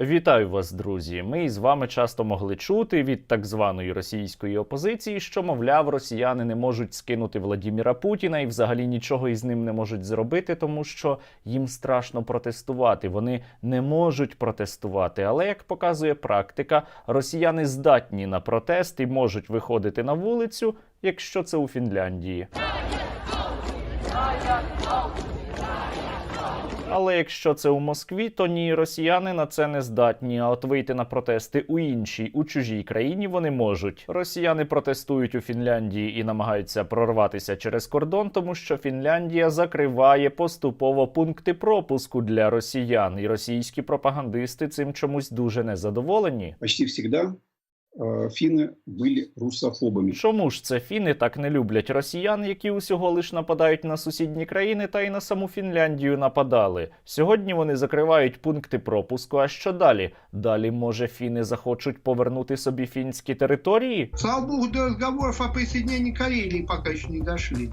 Вітаю вас, друзі. Ми із вами часто могли чути від так званої російської опозиції, що, мовляв, росіяни не можуть скинути Владіміра Путіна і взагалі нічого із ним не можуть зробити, тому що їм страшно протестувати. Вони не можуть протестувати. Але як показує практика, росіяни здатні на протест і можуть виходити на вулицю, якщо це у Фінляндії. Але якщо це у Москві, то ні, росіяни на це не здатні. А от вийти на протести у іншій, у чужій країні вони можуть. Росіяни протестують у Фінляндії і намагаються прорватися через кордон, тому що Фінляндія закриває поступово пункти пропуску для росіян, і російські пропагандисти цим чомусь дуже незадоволені. почти всегда э, финны были русофобами. Чому ж це фіни так не люблять росіян, які усього лиш нападають на сусідні країни та й на саму Фінляндію нападали? Сьогодні вони закривають пункти пропуску. А що далі? Далі, може, фіни захочуть повернути собі фінські території? Слава богу, до разговоров о присоединении Карелии пока еще не дошли.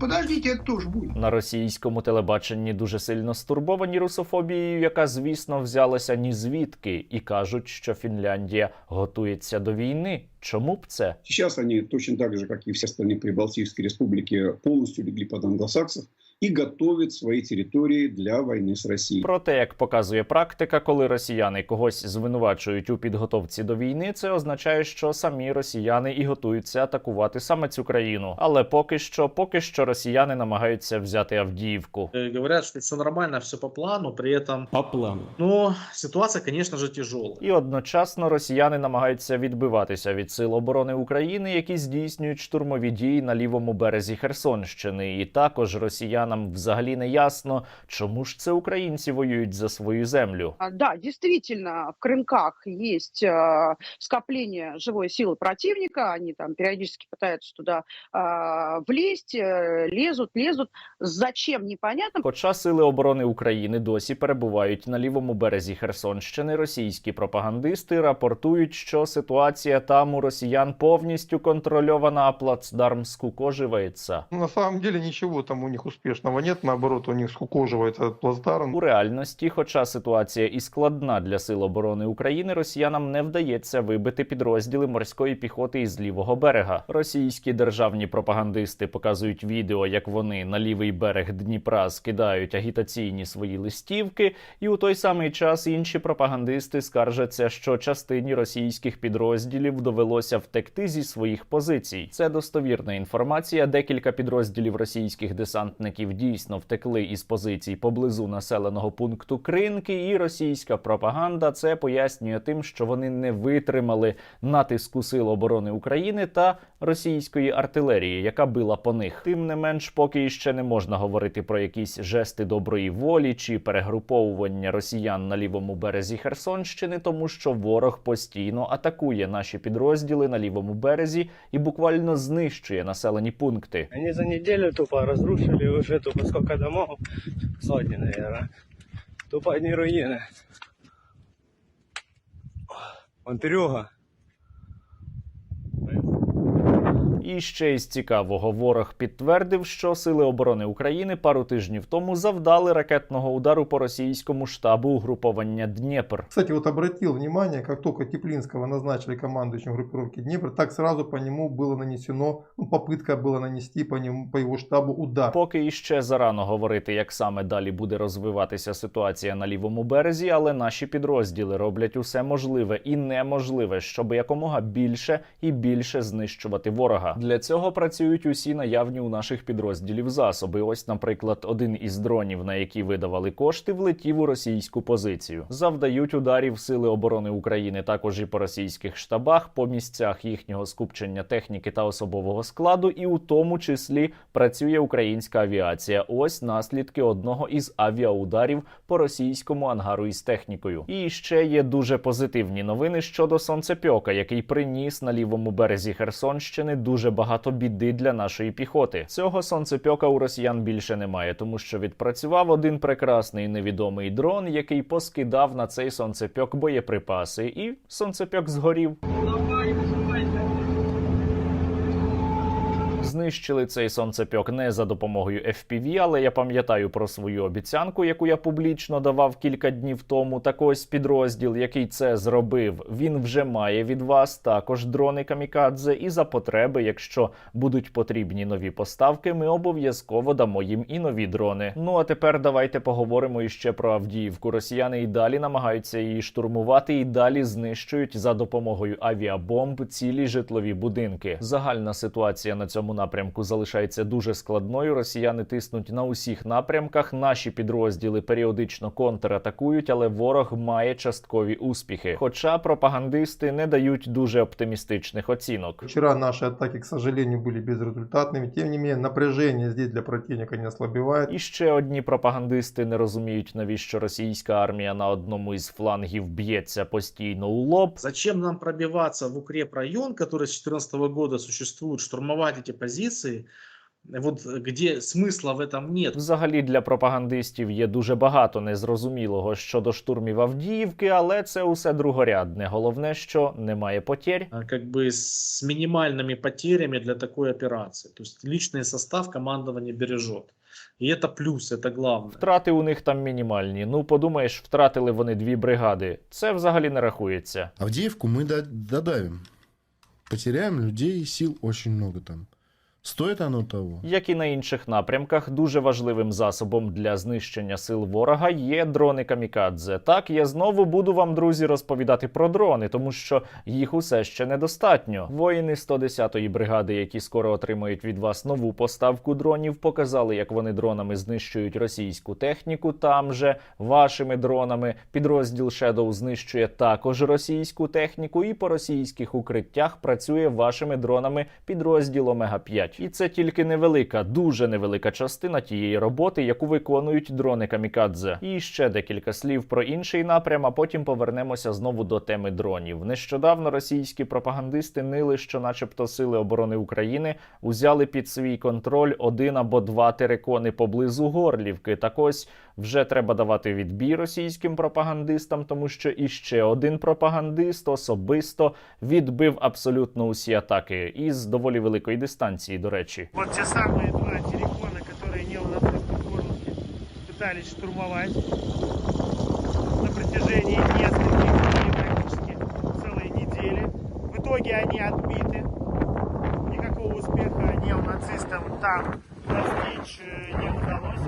Подождите, это теж буде. На російському телебаченні дуже сильно стурбовані русофобією, яка, звісно, взялася ні звідки, і кажуть, що Фінляндія готується до війни. Чому б це? Сейчас они точно так же, как и все остальные прибалтийские республики, полностью легли под англосаксов и готовят свои территории для войны с Россией. Проте, як показує практика, коли росіяни когось звинувачують у підготовці до війни, це означає, що самі росіяни і готуються атакувати саме цю країну. Але поки що, поки що росіяни намагаються взяти Авдіївку. Э, Говорят, что все нормально, все по плану, при этом, По плану. ну, ситуация, конечно же, тяжелая. І одночасно росіяни намагаються відбиватися від сил оборони України, які здійснюють штурмові дії на лівому березі Херсонщини. І також росіянам взагалі не ясно, чому ж це українці воюють за свою землю. А, Да, действительно, в Крымках есть э, скопление живой силы противника. Они там периодически пытаются туда э, влезть, э, лезут, лезут. Зачем, непонятно. Хоча сили оборони України досі перебувають на лівому березі Херсонщини, російські пропагандисти рапортують, що ситуація там у росіян повністю контрольована, а плацдарм скукоживається. На самом деле ничего там у них успешного нет, наоборот, у них этот плацдарм. У реальності, хоча ситуація і складна для сил оборони України, росіянам не вдається вибити підрозділи морської піхоти із лівого берега. Російські державні пропагандисти показують відео, як вони на лівий берег Дніпра скидають агітаційні свої листівки, і у той самий час інші пропагандисти скаржаться, що частині російських підрозділів довелося втекти зі своїх позицій. Це достовірна інформація. Декілька підрозділів російських десантників дійсно втекли із позицій поблизу населеного пункту Кринки, і російська пропаганда це пояснює тим, що вони не витримали натиску сил оборони України та російської артилерії, яка била по них. Тим не менш, поки іще не можна говорити про якісь жести доброї волі чи перегруповування росіян на лівому березі Херсонщини, тому що ворог постійно атакує наші підрозділи на лівому березі і буквально знищує населені пункти. Мені за неділю тупо розрушили вже тупо скільки домов? сотні, мабуть. Тупо одні руїни. Вон Андрюха. І ще із цікавого ворог підтвердив, що сили оборони України пару тижнів тому завдали ракетного удару по російському штабу угруповання Дніпр. Кстати, вот обратил внимание, как только Теплинского назначили командующим группировки Днепр, так сразу по нему было нанесено, ну, попытка была нанести по, нему, по его штабу удар. Поки іще зарано говорити, як саме далі буде розвиватися ситуація на лівому березі, але наші підрозділи роблять усе можливе і неможливе, щоб якомога більше і більше знищувати ворога. Для цього працюють усі наявні у наших підрозділів засоби. Ось, наприклад, один із дронів, на які видавали кошти, влетів у російську позицію. Завдають ударів сили оборони України також і по російських штабах, по місцях їхнього скупчення техніки та особового складу, і у тому числі працює українська авіація. Ось наслідки одного із авіаударів по російському ангару із технікою. І ще є дуже позитивні новини щодо сонцепьока, який приніс на лівому березі Херсонщини дуже багато біди для нашої піхоти. Цього сонцепьока у росіян більше немає, тому що відпрацював один прекрасний невідомий дрон, який поскидав на цей сонцепьок боєприпаси, і сонцепьок згорів. Знищили цей сонцепьок не за допомогою FPV, але я пам'ятаю про свою обіцянку, яку я публічно давав кілька днів тому. Так ось підрозділ, який це зробив, він вже має від вас також дрони камікадзе. І за потреби, якщо будуть потрібні нові поставки, ми обов'язково дамо їм і нові дрони. Ну а тепер давайте поговоримо іще про Авдіївку. Росіяни і далі намагаються її штурмувати, і далі знищують за допомогою авіабомб цілі житлові будинки. Загальна ситуація на цьому напрямку залишається дуже складною. Росіяни тиснуть на усіх напрямках. Наші підрозділи періодично контратакують, але ворог має часткові успіхи. Хоча пропагандисти не дають дуже оптимістичних оцінок. Вчера наши атаки, к сожалению, были безрезультатными. Тем не менее, напряжение здесь для противника не ослабевает. І ще одні пропагандисти не розуміють, навіщо російська армія на одному із флангів б'ється постійно у лоб. Зачем нам пробиваться в укрепрайон, который с 2014 года существует, штурмовать эти позиции, вот где смысла в этом нет. Взагалі для пропагандистів є дуже багато незрозумілого щодо штурмів Авдіївки, але це усе другорядне. Головне, що немає потерь. а, как бы с минимальными потерями для такой операции. То есть личный состав командование бережет. И это плюс, это главное. Втрати у них там мінімальні. Ну подумаєш, втратили вони дві бригади. Це взагалі не рахується. Авдеевку мы до- додавим. Потеряем людей и сил очень много там. Стоит оно того? Як і на інших напрямках, дуже важливим засобом для знищення сил ворога є дрони камікадзе. Так, я знову буду вам, друзі, розповідати про дрони, тому що їх усе ще недостатньо. Воїни 110-ї бригади, які скоро отримають від вас нову поставку дронів, показали, як вони дронами знищують російську техніку. Там же вашими дронами підрозділ Shadow знищує також російську техніку, і по російських укриттях працює вашими дронами підрозділ Омега 5. І це тільки невелика, дуже невелика частина тієї роботи, яку виконують дрони камікадзе. І ще декілька слів про інший напрям, а потім повернемося знову до теми дронів. Нещодавно російські пропагандисти нили, що, начебто, сили оборони України узяли під свій контроль один або два терикони поблизу Горлівки. Так ось вже треба давати відбій російським пропагандистам, тому що іще один пропагандист особисто відбив абсолютно усі атаки із доволі великої дистанції, до речі. Вот те самые два телефона, которые в Горловке пытались штурмовать на протяжении нескольких дней, практически целой недели. В итоге они отбиты. Никакого успеха неонацистам там не.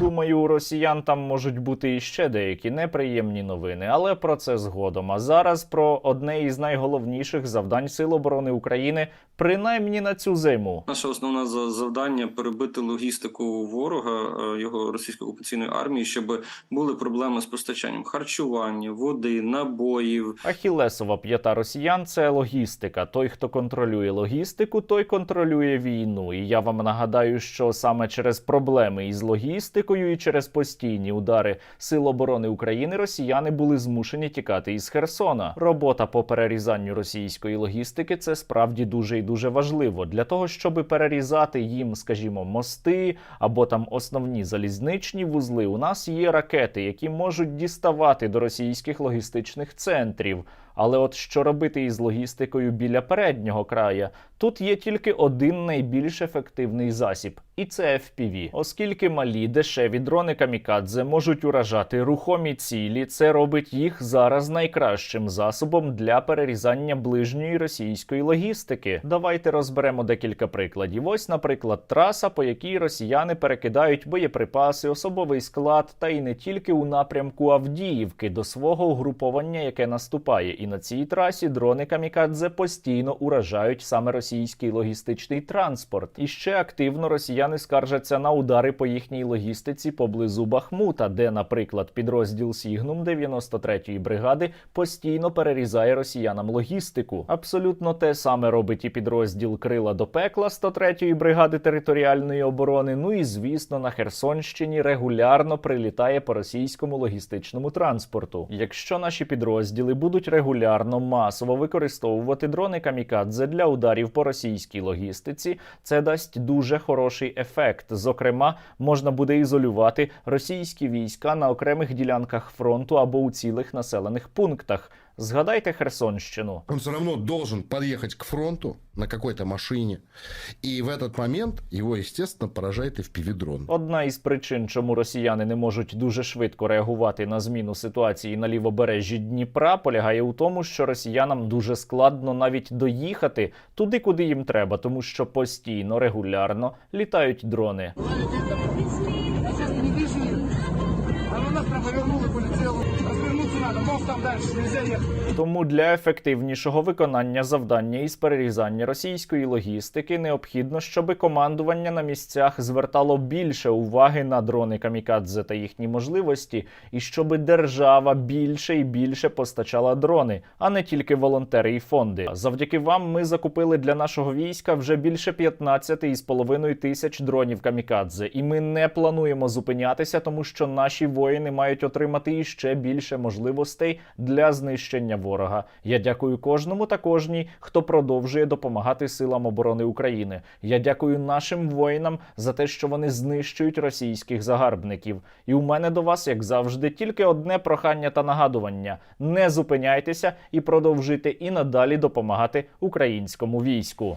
Думаю, у росіян там можуть бути іще деякі неприємні новини, але про це згодом. А зараз про одне із найголовніших завдань Сил оборони України, принаймні на цю зиму. Наше основне за- завдання перебити логістику ворога е, його російської окупаційної армії, щоб були проблеми з постачанням харчування, води, набоїв, Ахілесова п'ята росіян це логістика. Той, хто контролює логістику, той контролює війну. І я вам нагадаю, що саме через проблеми із логістикою і через постійні удари Сил оборони України росіяни були змушені тікати із Херсона. Робота по перерізанню російської логістики це справді дуже і дуже важливо для того, щоб перерізати їм, скажімо, мости або там основні залізничні вузли. У нас є ракети, які можуть діставати до російських логістичних центрів. Але от що робити із логістикою біля переднього края? Тут є тільки один найбільш ефективний засіб, і це FPV. Оскільки малі дешеві дрони камікадзе можуть уражати рухомі цілі, це робить їх зараз найкращим засобом для перерізання ближньої російської логістики. Давайте розберемо декілька прикладів. Ось, наприклад, траса, по якій росіяни перекидають боєприпаси, особовий склад та й не тільки у напрямку Авдіївки до свого угруповання, яке наступає. І на цій трасі дрони камікадзе постійно уражають саме російський логістичний транспорт. І ще активно росіяни скаржаться на удари по їхній логістиці поблизу Бахмута, де, наприклад, підрозділ Сігнум 93-ї бригади постійно перерізає росіянам логістику. Абсолютно те саме робить і підрозділ Крила до пекла 103-ї бригади територіальної оборони. Ну і звісно, на Херсонщині регулярно прилітає по російському логістичному транспорту. Якщо наші підрозділи будуть регулярно масово використовувати дрони камікадзе для ударів по російській логістиці, це дасть дуже хороший ефект. Зокрема, можна буде ізолювати російські війська на окремих ділянках фронту або у цілих населених пунктах. Згадайте Херсонщину. Он все равно должен подъехать к фронту на какой-то машине. И в этот момент его, естественно, поражает FPV-дрон. Одна із причин, чому росіяни не можуть дуже швидко реагувати на зміну ситуації на лівобережжі Дніпра, полягає у тому, що росіянам дуже складно навіть доїхати туди, куди їм треба, тому що постійно, регулярно літають дрони. Тому для ефективнішого виконання завдання із перерізання російської логістики необхідно, щоб командування на місцях звертало більше уваги на дрони камікадзе та їхні можливості, і щоб держава більше і більше постачала дрони, а не тільки волонтери і фонди. Завдяки вам ми закупили для нашого війська вже більше 15,5 тисяч дронів камікадзе, і ми не плануємо зупинятися, тому що наші воїни мають отримати іще більше можливостей для знищення ворога. Я дякую кожному та кожній, хто продовжує допомагати силам оборони України. Я дякую нашим воїнам за те, що вони знищують російських загарбників. І у мене до вас, як завжди, тільки одне прохання та нагадування: не зупиняйтеся і продовжуйте і надалі допомагати українському війську.